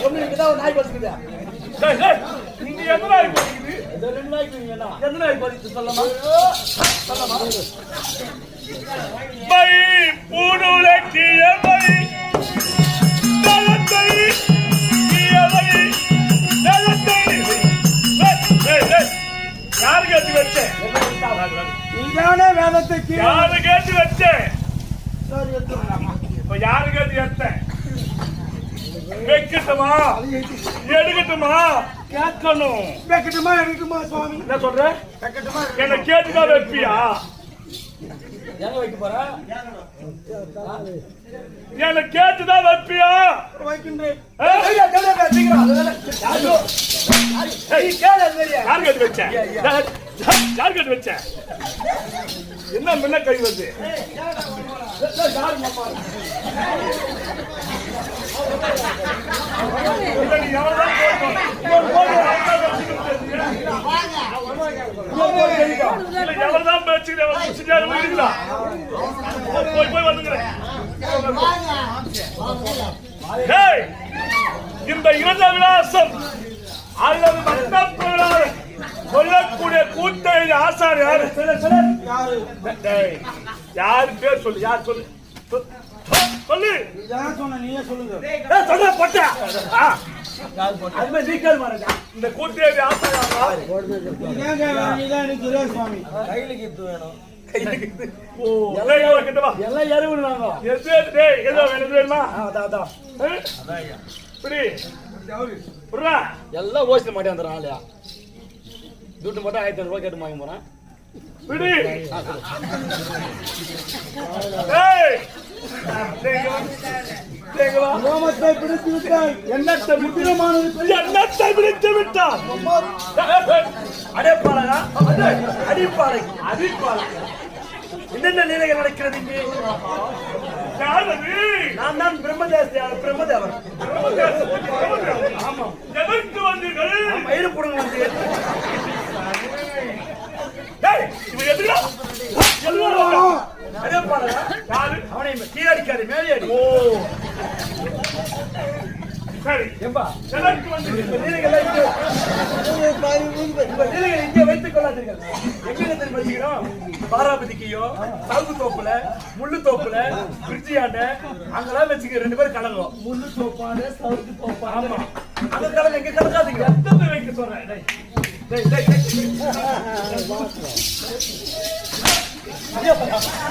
ஒண்ணு இங்கதான் ஒரு நாய் பறிக்குது டேய், டேய், இங்க எந்த நாய் போகுது இந்த ரெண்டு நாய்க்கு நீங்க எந்த நாய் பறித்து சொல்லமா? சொல்லமா? மை பூணுலக்கிய மை நலத்தை கியவை நலத்தை. ஏய், ஏய், ஏய், யாரு கேட்டு நீதானே வேதத்தை யாரு கேட்டு எடுத்துக்கலாமா? இப்ப யாரு கேட்டு எடுத்தேன் வைக்கட்டுமா? எடுக்கட்டுமா? கேட்கணும். வைக்கட்டுமா எடுக்கட்டுமா சுவாமி? என்ன சொல்ற? வைக்கட்டுமா என்ன கேட்டுதான் வைப்பியா? எங்க வைக்க போற? என்ன கேட்டுதான் வைப்பியா? வைக்கின்றேன். யாரு? வேலையா? யார் கேட்டு வச்ச யார் கேட்டு வச்ச என்ன முன்ன கை எவ்வளவு இருக்குதா? போய், போய் வந்துக்கிறேன். ஏய், இந்த இரண்ட விலாசம் அல்லது மண்டப சொல்லக்கூடிய கூட்டை ஆசார் யாரு யாரு? டேய், யாரு பேர் சொல்லு யார் சொல்லு சொல், சொல், சொல்லு நீயே சொல்லுங்க. ஏய், சொல்ல பட்ட. இந்த கூட்டேரி ஆசார் சுவாமி. ஓ, எல்லாம் எவ்வளவு கிட்ட வா. எல்லாம் எருவு நாங்க. எது எது, டேய், எது வேணும், வேணுமா? அதான், அதான். எல்லாம் ஓசில மாட்டேன் அந்த ஆளையா துட்டு மட்டும் ஆயிரத்தி ஐநூறு ரூபாய் கேட்டு வாங்கி போறேன் பிடி. ஏய். டேய், இங்க வா. டேய், இங்க வா. ரோமத்தை பிடித்து விட்டாய் என்னத்தை பிடி- முத்திரமானது என்னத்தை பிடித்து விட்டான்? ஏய், ஏய், அடேப்பாளரா? அடே, அடிப்பாளை, அடிப்பாளை. என்னென்ன நிலைகள் நடக்கிறது இங்கே? நான் தான் பிரம்மதேசம், பிரம்மதேசம். ஆமாம். எதற்கு வந்தீர்கள்? மயிறு புடுங்க வந்து ஓ. சரி. ஏம்பா. எதற்கு வந்தீர்கள்? இந்த இங்கே இந்த நீலங்களை இங்கே வைத்துக் கொள்ளாதீர்கள் எங்க தெரியுமா வச்சுக்கிறோம் பாராபதிக்கையோ சவுக்கு தோப்புல முள்ளு தோப்புல பிரிட்ஜியாண்ட அங்கெல்லாம் வச்சுக்க ரெண்டு பேரும் கலங்கும் முள்ளு தோப்பான சவுக்கு தோப்பா ஆமா அங்க கலங்க இங்க கலக்காதீங்க எத்தனை வைக்க சொல்றேன் டேய். டேய், டேய், டேய்.